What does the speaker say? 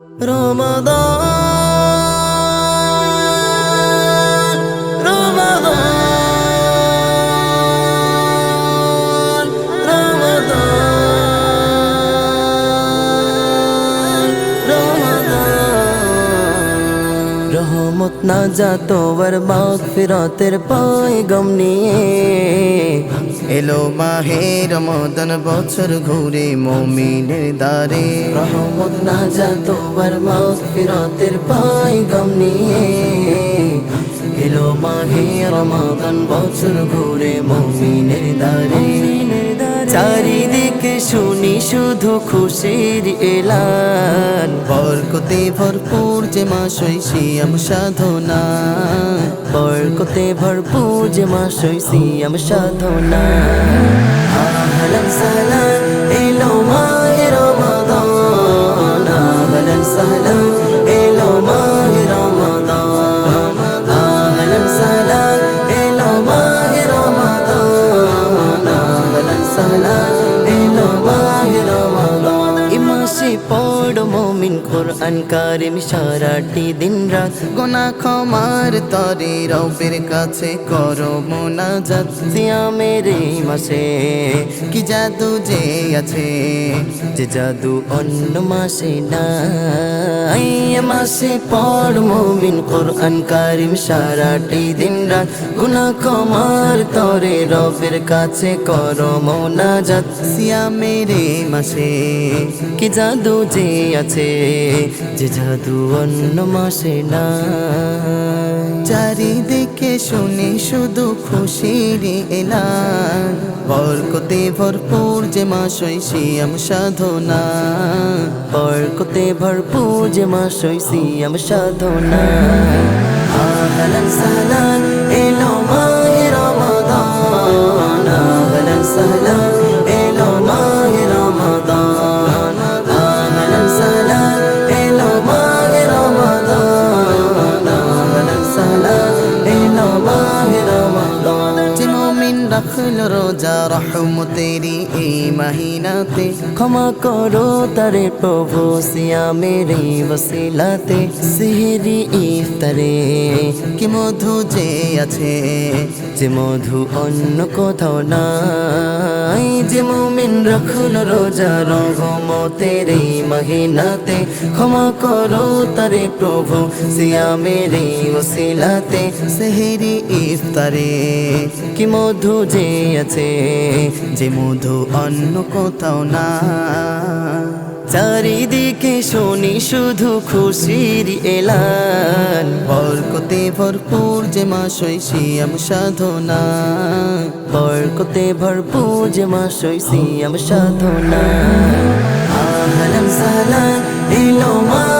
রমাদান রহমত না যা তোর মাগ ফিরাতের পায় গম নিয়ে। এলো মাহে রমদন, বছর ঘুরে মমিনের দারে রহমত না যা তোর মাগ ফিরাতের পায় গম নিয়ে। এলো মাহে রমাদান, বছর ঘুরে মমিনের দারে চারিদিকে শুনি শুধু খুশির এলান। বরকতে ভরপুর যে মাসই শিয়াম সাধনা। বরকতে ভরপুর যে মাসই সিয়াম সাধনা। আহলান সাহলান এলো মাহে রমাদান। আহলান সাহলান পড় মোমিন কোরআন কারিম সারাটি দিন রাত। গোনা ক্ষমার তরে রবের কাছে করো মোনাজাত। সিয়ামের এই মাসে কি জাদু যে আছে? যে জাদু অন্য মাসে এ মাসে পড় মোমিন কোরআন কারিম সারাটি দিন রাত। গুনা কমার তরে রবের কাছে করো মোনাজাত। সিয়া মেরে মাসে কি জাদু যে আছে, যে জাদু অন্য মাসে না। চারিদিকে শুনি শুধু খুশির এলান। বরকতে ভরপুর যে মাস শিয়াম সাধনা। বরকতে ভরপুর যে মাস সিয়াম সাধনা। আহলান সাহলান এলো মাহে রাখল রোজা রহমতেরি এই মাহিনাতে। ক্ষমা করো তারে প্রভু সিয়া মেরে বসিলাতে সিহরি ইফতারে কি মধু যে আছে? যে মধু অন্য কোথাও নাই, যে মুমিন রাখুন রোজা রহমতের এই মহিনাতে ক্ষমা করো তারে প্রভু সিয়ামের এই বসিলাতে সেহেরি ইফতারে। কি মধু যে আছে, যে মধু অন্য কোথাও না চারিদিকে শুনি শুধু খুশির এলান। বরকতে ভরপুর যে মাস শিয়াম সাধনা। বরকতে ভরপুর যে মাস সিয়াম সাধনা। আহলান সাহলান এলো মা।